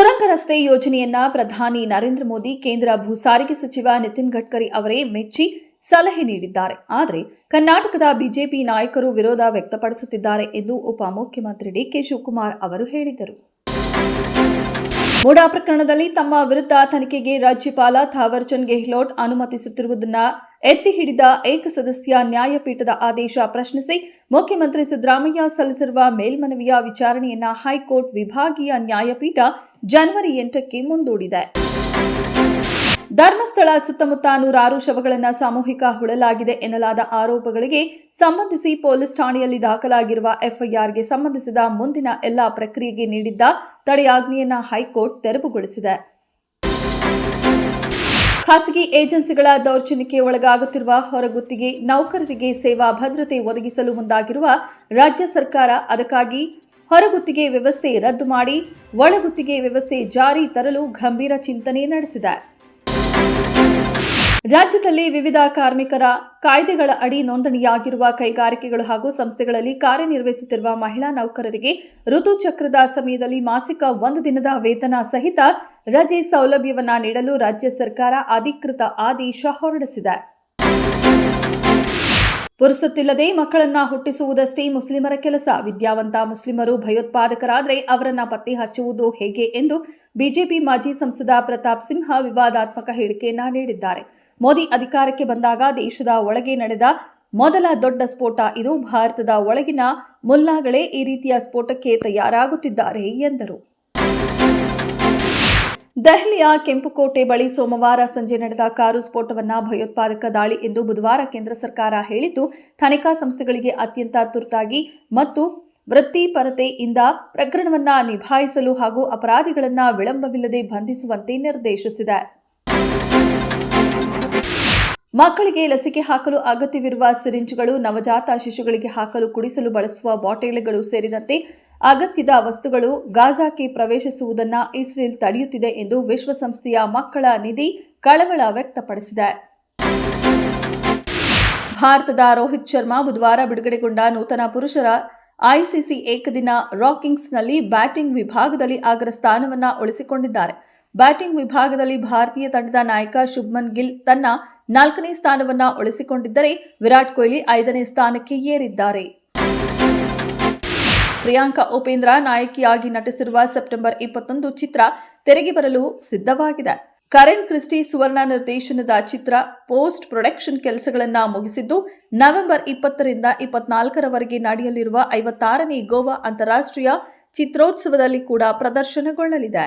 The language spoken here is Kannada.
ಸುರಂಗ ರಸ್ತೆ ಯೋಜನೆಯನ್ನ ಪ್ರಧಾನಿ ನರೇಂದ್ರ ಮೋದಿ, ಕೇಂದ್ರ ಭೂ ಸಾರಿಗೆ ಸಚಿವ ನಿತಿನ್ ಗಡ್ಕರಿ ಅವರೇ ಮೆಚ್ಚಿ ಸಲಹೆ ನೀಡಿದ್ದಾರೆ. ಆದರೆ ಕರ್ನಾಟಕದ ಬಿಜೆಪಿ ನಾಯಕರು ವಿರೋಧ ವ್ಯಕ್ತಪಡಿಸುತ್ತಿದ್ದಾರೆ ಎಂದು ಉಪಮುಖ್ಯಮಂತ್ರಿ ಡಿಕೆ ಶಿವಕುಮಾರ್ ಅವರು ಹೇಳಿದರು. ಮೂಡಾ ಪ್ರಕರಣದಲ್ಲಿ ತಮ್ಮ ವಿರುದ್ಧ ತನಿಖೆಗೆ ರಾಜ್ಯಪಾಲ ಥಾವರ್ಚಂದ್ ಗೆಹ್ಲೋಟ್ ಅನುಮತಿಸುತ್ತಿರುವುದನ್ನ ಎತ್ತಿ ಹಿಡಿದ ಏಕಸದಸ್ಯ ನ್ಯಾಯಪೀಠದ ಆದೇಶ ಪ್ರಶ್ನಿಸಿ ಮುಖ್ಯಮಂತ್ರಿ ಸಿದ್ದರಾಮಯ್ಯ ಸಲ್ಲಿಸಿರುವ ಮೇಲ್ಮನವಿಯ ವಿಚಾರಣೆಯನ್ನ ಹೈಕೋರ್ಟ್ ವಿಭಾಗೀಯ ನ್ಯಾಯಪೀಠ ಜನವರಿ ಎಂಟಕ್ಕೆ ಮುಂದೂಡಿದೆ. ಧರ್ಮಸ್ಥಳ ಸುತ್ತಮುತ್ತ ನೂರಾರು ಶವಗಳನ್ನು ಸಾಮೂಹಿಕ ಹುಳಲಾಗಿದೆ ಎನ್ನಲಾದ ಆರೋಪಗಳಿಗೆ ಸಂಬಂಧಿಸಿ ಪೊಲೀಸ್ ಠಾಣೆಯಲ್ಲಿ ದಾಖಲಾಗಿರುವ ಎಫ್ಐಆರ್ಗೆ ಸಂಬಂಧಿಸಿದ ಮುಂದಿನ ಎಲ್ಲಾ ಪ್ರಕ್ರಿಯೆಗೆ ನೀಡಿದ್ದ ತಡೆಯಾಜ್ಞೆಯನ್ನು ಹೈಕೋರ್ಟ್ ತೆರವುಗೊಳಿಸಿದೆ. ಖಾಸಗಿ ಏಜೆನ್ಸಿಗಳ ದೌರ್ಜನ್ಯಕ್ಕೆ ಒಳಗಾಗುತ್ತಿರುವ ಹೊರಗುತ್ತಿಗೆ ನೌಕರರಿಗೆ ಸೇವಾ ಭದ್ರತೆ ಒದಗಿಸಲು ಮುಂದಾಗಿರುವ ರಾಜ್ಯ ಸರ್ಕಾರ ಅದಕ್ಕಾಗಿ ಹೊರಗುತ್ತಿಗೆ ವ್ಯವಸ್ಥೆ ರದ್ದು ಮಾಡಿ ಒಳಗುತ್ತಿಗೆ ವ್ಯವಸ್ಥೆ ಜಾರಿ ತರಲು ಗಂಭೀರ ಚಿಂತನೆ ನಡೆಸಿದೆ. ರಾಜ್ಯದಲ್ಲಿ ವಿವಿಧ ಕಾರ್ಮಿಕರ ಕಾಯ್ದೆಗಳ ಅಡಿ ನೋಂದಣಿಯಾಗಿರುವ ಕೈಗಾರಿಕೆಗಳು ಹಾಗೂ ಸಂಸ್ಥೆಗಳಲ್ಲಿ ಕಾರ್ಯನಿರ್ವಹಿಸುತ್ತಿರುವ ಮಹಿಳಾ ನೌಕರರಿಗೆ ಋತುಚಕ್ರದ ಸಮಯದಲ್ಲಿ ಮಾಸಿಕ ಒಂದು ದಿನದ ವೇತನ ಸಹಿತ ರಜೆ ಸೌಲಭ್ಯವನ್ನು ನೀಡಲು ರಾಜ್ಯ ಸರ್ಕಾರ ಅಧಿಕೃತ ಆದೇಶ ಹೊರಡಿಸಿದೆ. ಪುರುಸೊತ್ತಿಲ್ಲದೆ ಮಕ್ಕಳನ್ನ ಹುಟ್ಟಿಸುವುದಷ್ಟೇ ಮುಸ್ಲಿಮರ ಕೆಲಸ. ವಿದ್ಯಾವಂತ ಮುಸ್ಲಿಮರು ಭಯೋತ್ಪಾದಕರಾದರೆ ಅವರನ್ನ ಪತ್ತೆ ಹಚ್ಚುವುದು ಹೇಗೆ ಎಂದು ಬಿಜೆಪಿ ಮಾಜಿ ಸಂಸದ ಪ್ರತಾಪ್ ಸಿಂಹ ವಿವಾದಾತ್ಮಕ ಹೇಳಿಕೆಯನ್ನ ನೀಡಿದ್ದಾರೆ. ಮೋದಿ ಅಧಿಕಾರಕ್ಕೆ ಬಂದಾಗ ದೇಶದ ಒಳಗೆ ನಡೆದ ಮೊದಲ ದೊಡ್ಡ ಸ್ಫೋಟ ಇದು. ಭಾರತದ ಒಳಗಿನ ಮುಲ್ಲಾಗಳೇ ಈ ರೀತಿಯ ಸ್ಫೋಟಕ್ಕೆ ತಯಾರಾಗುತ್ತಿದ್ದಾರೆ ಎಂದರು. ದೆಹಲಿಯ ಕೆಂಪುಕೋಟೆ ಬಳಿ ಸೋಮವಾರ ಸಂಜೆ ನಡೆದ ಕಾರು ಸ್ಫೋಟವನ್ನು ಭಯೋತ್ಪಾದಕ ದಾಳಿ ಎಂದು ಬುಧವಾರ ಕೇಂದ್ರ ಸರ್ಕಾರ ಹೇಳಿದ್ದು, ತನಿಖಾ ಸಂಸ್ಥೆಗಳಿಗೆ ಅತ್ಯಂತ ತುರ್ತಾಗಿ ಮತ್ತು ವೃತ್ತಿಪರತೆಯಿಂದ ಪ್ರಕರಣವನ್ನು ನಿಭಾಯಿಸಲು ಹಾಗೂ ಅಪರಾಧಿಗಳನ್ನು ವಿಳಂಬವಿಲ್ಲದೆ ಬಂಧಿಸುವಂತೆ ನಿರ್ದೇಶಿಸಿದೆ. ಮಕ್ಕಳಿಗೆ ಲಸಿಕೆ ಹಾಕಲು ಅಗತ್ಯವಿರುವ ಸಿರಿಂಜ್ಗಳು ನವಜಾತ ಶಿಶುಗಳಿಗೆ ಹಾಕಲು ಕುಡಿಸಲು ಬಳಸುವ ಬಾಟಲಿಗಳು ಸೇರಿದಂತೆ ಅಗತ್ಯದ ವಸ್ತುಗಳು ಗಾಜಾಕ್ಕೆ ಪ್ರವೇಶಿಸುವುದನ್ನು ಇಸ್ರೇಲ್ ತಡೆಯುತ್ತಿದೆ ಎಂದು ವಿಶ್ವಸಂಸ್ಥೆಯ ಮಕ್ಕಳ ನಿಧಿ ಕಳವಳ ವ್ಯಕ್ತಪಡಿಸಿದೆ. ಭಾರತದ ರೋಹಿತ್ ಶರ್ಮಾ ಬುಧವಾರ ಬಿಡುಗಡೆಗೊಂಡ ನೂತನ ಪುರುಷರ ಐಸಿಸಿ ಏಕದಿನ ರಾಕಿಂಗ್ಸ್ನಲ್ಲಿ ಬ್ಯಾಟಿಂಗ್ ವಿಭಾಗದಲ್ಲಿ ಅಗ್ರ ಸ್ಥಾನವನ್ನು ಉಳಿಸಿಕೊಂಡಿದ್ದಾರೆ. ಬ್ಯಾಟಿಂಗ್ ವಿಭಾಗದಲ್ಲಿ ಭಾರತೀಯ ತಂಡದ ನಾಯಕ ಶುಭ್ಮನ್ ಗಿಲ್ ತನ್ನ ನಾಲ್ಕನೇ ಸ್ಥಾನವನ್ನ ಉಳಿಸಿಕೊಂಡಿದ್ದರೆ ವಿರಾಟ್ ಕೊಹ್ಲಿ ಐದನೇ ಸ್ಥಾನಕ್ಕೆ ಏರಿದ್ದಾರೆ. ಪ್ರಿಯಾಂಕಾ ಉಪೇಂದ್ರ ನಾಯಕಿಯಾಗಿ ನಟಿಸಿರುವ ಸೆಪ್ಟೆಂಬರ್ ಇಪ್ಪತ್ತೊಂದು ಚಿತ್ರ ತೆರೆಗೆ ಬರಲು ಸಿದ್ಧವಾಗಿದೆ. ಕರೆನ್ ಕ್ರಿಸ್ಟಿ ಸುವರ್ಣ ನಿರ್ದೇಶನದ ಚಿತ್ರ ಪೋಸ್ಟ್ ಪ್ರೊಡಕ್ಷನ್ ಕೆಲಸಗಳನ್ನು ಮುಗಿಸಿದ್ದು ನವೆಂಬರ್ ಇಪ್ಪತ್ತರಿಂದ ಇಪ್ಪತ್ನಾಲ್ಕರವರೆಗೆ ನಡೆಯಲಿರುವ ಐವತ್ತಾರನೇ ಗೋವಾ ಅಂತಾರಾಷ್ಟ್ರೀಯ ಚಿತ್ರೋತ್ಸವದಲ್ಲಿ ಕೂಡ ಪ್ರದರ್ಶನಗೊಳ್ಳಲಿದೆ.